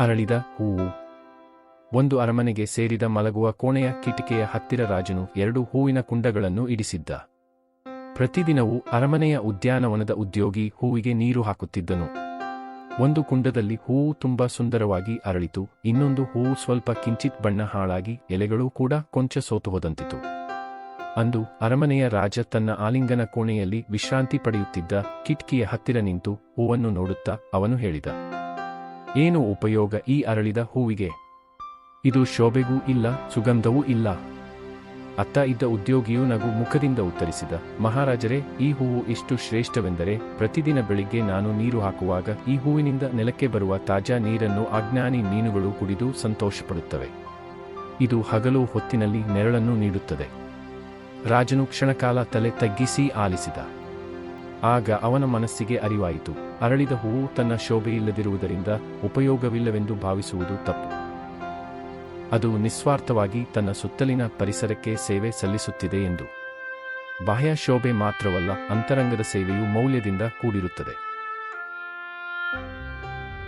ಅರಳಿದ ಹೂವು ಒಂದು ಅರಮನೆಗೆ ಸೇರಿದ ಮಲಗುವ ಕೋಣೆಯ ಕಿಟಿಕೆಯ ಹತ್ತಿರ ರಾಜನು ಎರಡು ಹೂವಿನ ಕುಂಡಗಳನ್ನು ಇಡಿಸಿದ್ದ. ಪ್ರತಿದಿನವೂ ಅರಮನೆಯ ಉದ್ಯಾನವನದ ಉದ್ಯೋಗಿ ಹೂವಿಗೆ ನೀರು ಹಾಕುತ್ತಿದ್ದನು. ಒಂದು ಕುಂಡದಲ್ಲಿ ಹೂವು ತುಂಬಾ ಸುಂದರವಾಗಿ ಅರಳಿತು, ಇನ್ನೊಂದು ಹೂವು ಸ್ವಲ್ಪ ಕಿಂಚಿತ್ ಬಣ್ಣ ಹಾಳಾಗಿ ಎಲೆಗಳೂ ಕೂಡ ಕೊಂಚ ಸೋತುಹೋದಂತಿತು ಅಂದು ಅರಮನೆಯ ರಾಜ ತನ್ನ ಆಲಿಂಗನ ಕೋಣೆಯಲ್ಲಿ ವಿಶ್ರಾಂತಿ ಪಡೆಯುತ್ತಿದ್ದ ಕಿಟ್ಕಿಯ ಹತ್ತಿರ ನಿಂತು ಹೂವನ್ನು ನೋಡುತ್ತಾ ಅವನು ಹೇಳಿದ ಏನು ಉಪಯೋಗ ಈ ಅರಳಿದ ಹೂವಿಗೆ? ಇದು ಶೋಭೆಗೂ ಇಲ್ಲ, ಸುಗಂಧವೂ ಇಲ್ಲ. ಅತ್ತ ಇದ್ದ ಉದ್ಯೋಗಿಯು ನಗು ಮುಖದಿಂದ ಉತ್ತರಿಸಿದ, ಮಹಾರಾಜರೇ, ಈ ಹೂವು ಇಷ್ಟು ಶ್ರೇಷ್ಠವೆಂದರೆ ಪ್ರತಿದಿನ ಬೆಳಿಗ್ಗೆ ನಾನು ನೀರು ಹಾಕುವಾಗ ಈ ಹೂವಿನಿಂದ ನೆಲಕ್ಕೆ ಬರುವ ತಾಜಾ ನೀರನ್ನು ಅಜ್ಞಾನಿ ಮೀನುಗಳು ಕುಡಿದು ಸಂತೋಷಪಡುತ್ತವೆ. ಇದು ಹಗಲು ಹೊತ್ತಿನಲ್ಲಿ ನೆರಳನ್ನು ನೀಡುತ್ತದೆ. ರಾಜನು ಕ್ಷಣಕಾಲ ತಲೆ ತಗ್ಗಿಸಿ ಆಲಿಸಿದ ಆಗ ಅವನ ಮನಸ್ಸಿಗೆ ಅರಿವಾಯಿತು. ಅರಳಿದ ಹೂವು ತನ್ನ ಶೋಭೆಯಿಲ್ಲದಿರುವುದರಿಂದ ಉಪಯೋಗವಿಲ್ಲವೆಂದು ಭಾವಿಸುವುದು ತಪ್ಪು. ಅದು ನಿಸ್ವಾರ್ಥವಾಗಿ ತನ್ನ ಸುತ್ತಲಿನ ಪರಿಸರಕ್ಕೆ ಸೇವೆ ಸಲ್ಲಿಸುತ್ತಿದೆ ಎಂದು. ಬಾಹ್ಯ ಶೋಭೆ ಮಾತ್ರವಲ್ಲ, ಅಂತರಂಗದ ಸೇವೆಯು ಮೌಲ್ಯದಿಂದ ಕೂಡಿರುತ್ತದೆ.